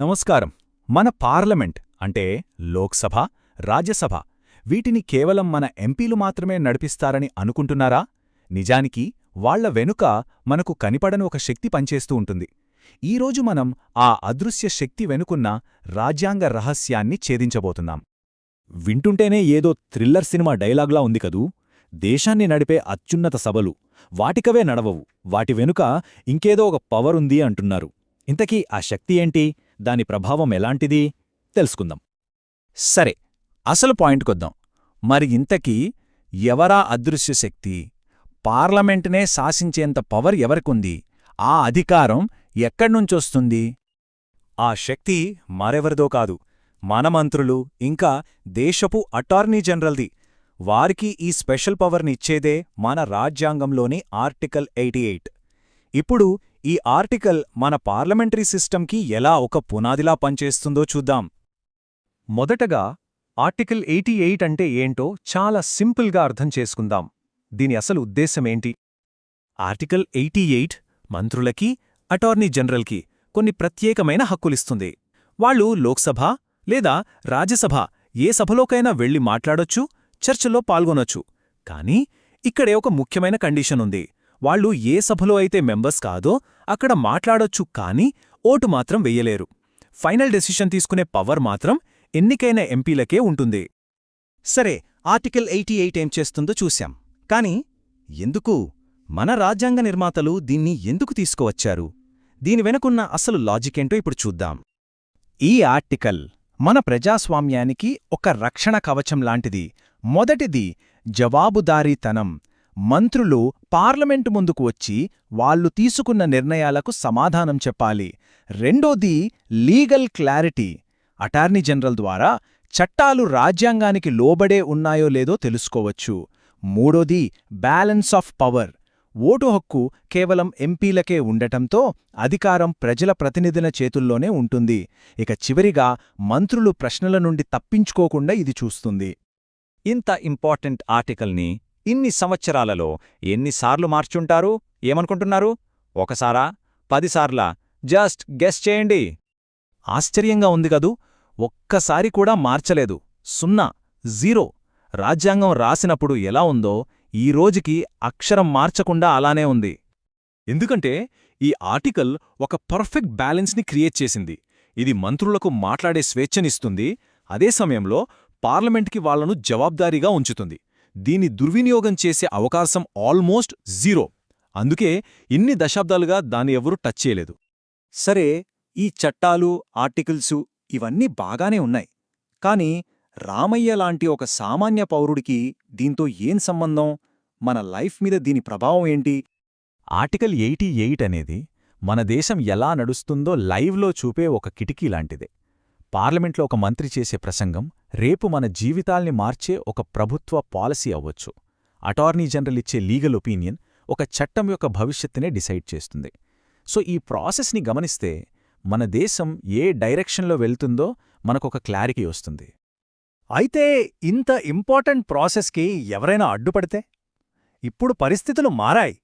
నమస్కారం. మన పార్లమెంట్ అంటే లోక్సభ రాజ్యసభ వీటిని కేవలం మన ఎంపీలు మాత్రమే నడిపిస్తారని అనుకుంటున్నారా? నిజానికి వాళ్ళ వెనుక మనకు కనిపడని ఒక శక్తి పనిచేస్తూ ఉంటుంది. ఈరోజు మనం ఆ అదృశ్య శక్తి వెనుకున్న రాజ్యాంగ రహస్యాన్ని ఛేదించబోతున్నాం. వింటుంటేనే ఏదో థ్రిల్లర్ సినిమా డైలాగ్లా ఉంది కదూ? దేశాన్ని నడిపే అత్యున్నత సభలు వాటికవే నడవవు. వాటి వెనుక ఇంకేదో ఒక పవరుంది అంటున్నారు. ఇంతకీ ఆ శక్తి ఏంటి? దాని ప్రభావం ఎలాంటిది? తెలుసుకుందాం. సరే అసలు పాయింట్కొద్దాం. మరి ఇంతకీ ఎవరా అదృశ్య శక్తి? పార్లమెంటునే శాసించేంత పవర్ ఎవరికుంది? ఆ అధికారం ఎక్కడ్నుంచొస్తుంది? ఆ శక్తి మరెవరిదో కాదు. మన మంత్రులు ఇంకా దేశపు అటార్నీ జనరల్ది. వారికి ఈ స్పెషల్ పవర్నిచ్చేదే మన రాజ్యాంగంలోని ఆర్టికల్ ఎయిటీ ఇప్పుడు ఈ ఆర్టికల్ మన పార్లమెంటరీ సిస్టంకి ఎలా ఒక పునాదిలా పనిచేస్తుందో చూద్దాం. మొదటగా ఆర్టికల్ ఎయిటీ ఎయిట్ అంటే ఏంటో చాలా సింపుల్గా అర్థం చేసుకుందాం. దీని అసలు ఉద్దేశమేంటి ఆర్టికల్ ఎయిటీ ఎయిట్ మంత్రులకి అటార్నీ జనరల్కి కొన్ని ప్రత్యేకమైన హక్కులిస్తుంది. వాళ్ళు లోక్సభ లేదా రాజ్యసభ ఏ సభలోకైనా వెళ్ళి మాట్లాడొచ్చు చర్చలో పాల్గొనొచ్చు. కానీ ఇక్కడే ఒక ముఖ్యమైన కండిషన్ ఉంది. వాళ్ళు ఏ సభలో అయితే మెంబర్స్ కాదో అక్కడ మాట్లాడొచ్చు కానీ ఓటు మాత్రం వెయ్యలేరు ఫైనల్ డెసిషన్ తీసుకునే పవర్ మాత్రం ఎన్నికైన ఎంపీలకే ఉంటుంది. సరే ఆర్టికల్ ఎయిటీ ఎయిట్ ఏం చేస్తుందో చూశాం. కాని ఎందుకు? మన రాజ్యాంగ నిర్మాతలు దీన్ని ఎందుకు తీసుకువచ్చారు? దీని వెనుకున్న అసలు లాజికేంటో ఇప్పుడు చూద్దాం. ఈ ఆర్టికల్ మన ప్రజాస్వామ్యానికి ఒక రక్షణ కవచం లాంటిది. మొదటిది జవాబుదారీతనం. మంత్రులు పార్లమెంటు ముందుకు వచ్చి వాళ్ళు తీసుకున్న నిర్ణయాలకు సమాధానం చెప్పాలి. రెండోది లీగల్ క్లారిటీ. అటార్నీ జనరల్ ద్వారా చట్టాలు రాజ్యాంగానికి లోబడే ఉన్నాయో లేదో తెలుసుకోవచ్చు. మూడోది బ్యాలెన్స్ ఆఫ్ పవర్. ఓటు హక్కు కేవలం ఎంపీలకే ఉండటంతో అధికారం ప్రజల ప్రతినిధుల చేతుల్లోనే ఉంటుంది. ఇక చివరిగా మంత్రులు ప్రశ్నల నుండి తప్పించుకోకుండా ఇది చూస్తుంది. ఇంత ఇంపార్టెంట్ ఆర్టికల్ని ఇన్ని సంవత్సరాలలో ఎన్నిసార్లు మార్చుంటారు? ఏమనుకుంటున్నారు? ఒకసారా? పదిసార్లా జస్ట్ గెస్ చేయండి. ఆశ్చర్యంగా ఉంది గదూ ఒక్కసారి కూడా మార్చలేదు. సున్నా జీరో. రాజ్యాంగం రాసినప్పుడు ఎలా ఉందో ఈ రోజుకి అక్షరం మార్చకుండా అలానే ఉంది. ఎందుకంటే ఈ ఆర్టికల్ ఒక పర్ఫెక్ట్ బ్యాలెన్స్ని క్రియేట్ చేసింది. ఇది మంత్రులకు మాట్లాడే స్వేచ్ఛనిస్తుంది. అదే సమయంలో పార్లమెంట్కి వాళ్ళను జవాబ్దారీగా ఉంచుతుంది. దీని దుర్వినియోగం చేసే అవకాశం ఆల్మోస్ట్ జీరో. అందుకే ఇన్ని దశాబ్దాలుగా దాన్ని ఎవరూ టచ్ చేయలేదు. సరే ఈ చట్టాలు ఆర్టికల్సు ఇవన్నీ బాగానే ఉన్నాయి. కాని రామయ్య లాంటి ఒక సామాన్య పౌరుడికి దీంతో ఏం సంబంధం? మన లైఫ్ మీద దీని ప్రభావం ఏంటి? ఆర్టికల్ ఎయిటీ ఎయిట్ అనేది మన దేశం ఎలా నడుస్తుందో లైవ్లో చూపే ఒక కిటికీ లాంటిదే. పార్లమెంట్లో ఒక మంత్రి చేసే ప్రసంగం రేపు మన జీవితాల్ని మార్చే ఒక ప్రభుత్వ పాలసీ అవ్వచ్చు. అటార్నీ జనరల్ ఇచ్చే లీగల్ ఒపీనియన్ ఒక చట్టం యొక్క భవిష్యత్తునే డిసైడ్ చేస్తుంది. సో ఈ ప్రాసెస్ని గమనిస్తే మన దేశం ఏ డైరెక్షన్లో వెళ్తుందో మనకొక క్లారిటీ వస్తుంది. అయితే ఇంత ఇంపార్టెంట్ ప్రాసెస్కి ఎవరైనా అడ్డుపడితే? ఇప్పుడు పరిస్థితులు మారాయి.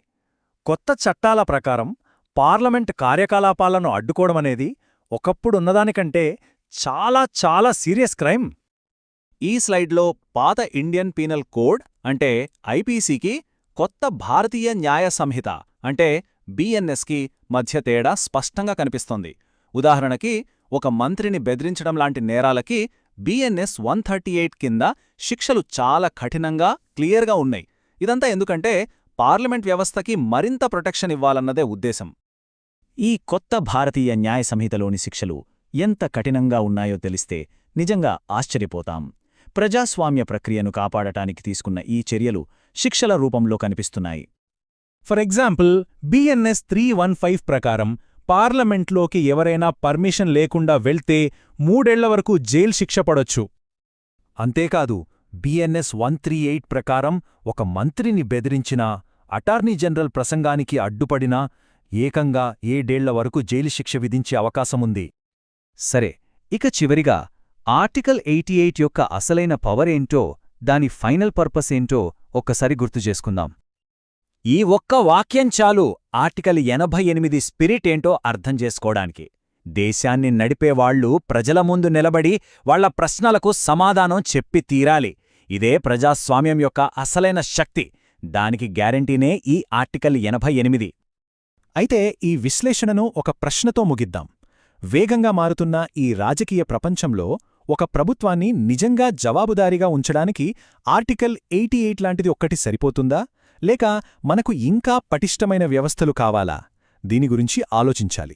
కొత్త చట్టాల ప్రకారం పార్లమెంట్ కార్యకలాపాలను అడ్డుకోవడమనేది ఒకప్పుడున్నదానికంటే చాలా చాలా సీరియస్ క్రైమ్. ఈ స్లైడ్లో పాత ఇండియన్ పీనల్ కోడ్ అంటే ఐపీసీకి కొత్త భారతీయ న్యాయ సంహిత అంటే బీఎన్ఎస్కి మధ్య తేడా స్పష్టంగా కనిపిస్తోంది. ఉదాహరణకి ఒక మంత్రిని బెదిరించడం లాంటి నేరాలకి బిఎన్ఎస్ వన్ థర్టీ ఎయిట్ కింద శిక్షలు చాలా కఠినంగా క్లియర్గా ఉన్నాయి. ఇదంతా ఎందుకంటే పార్లమెంట్ వ్యవస్థకి మరింత ప్రొటెక్షన్ ఇవ్వాలన్నదే ఉద్దేశం. ఈ కొత్త భారతీయ న్యాయ సంహితలోని శిక్షలు ఎంత కఠినంగా ఉన్నాయో తెలిస్తే నిజంగా ఆశ్చర్యపోతాం. ప్రజాస్వామ్య ప్రక్రియను కాపాడటానికి తీసుకున్న ఈ చర్యలు శిక్షల రూపంలో కనిపిస్తున్నాయి. For example BNS three one five ప్రకారం పార్లమెంట్లోకి ఎవరైనా పర్మిషన్ లేకుండా వెళ్తే మూడేళ్ళ వరకు జైల్ శిక్ష పడొచ్చు. అంతేకాదు బిఎన్ఎస్ వన్ త్రీ ఎయిట్ ప్రకారం ఒక మంత్రిని బెదిరించినా అటార్నీ జనరల్ ప్రసంగానికి అడ్డుపడినా ఏకంగా ఏడేళ్ళ వరకు జైలు శిక్ష విధించే అవకాశముంది. సరే ఇక చివరిగా ఆర్టికల్ ఎయిటీ ఎయిట్ యొక్క అసలైన పవర్ ఏంటో దాని ఫైనల్ పర్పస్ ఏంటో ఒక్కసారి గుర్తుచేసుకుందాం ఈ ఒక్క వాక్యం చాలు ఆర్టికల్ ఎనభై ఎనిమిది స్పిరిట్ ఏంటో అర్థం చేసుకోవడానికి. దేశాన్ని నడిపేవాళ్ళు ప్రజల ముందు నిలబడి వాళ్ళ ప్రశ్నలకు సమాధానం చెప్పి తీరాలి. ఇదే ప్రజాస్వామ్యం యొక్క అసలైన శక్తి. దానికి గ్యారంటీనే ఈ ఆర్టికల్ ఎనభై ఎనిమిది. అయితే ఈ విశ్లేషణను ఒక ప్రశ్నతో ముగిద్దాం. వేగంగా మారుతున్న ఈ రాజకీయ ప్రపంచంలో ఒక ప్రభుత్వాన్ని నిజంగా జవాబుదారీగా ఉంచడానికి ఆర్టికల్ ఎయిటీ ఎయిట్ లాంటిది ఒక్కటి సరిపోతుందా? లేక మనకు ఇంకా పటిష్టమైన వ్యవస్థలు కావాలా? దీని గురించి ఆలోచించాలి.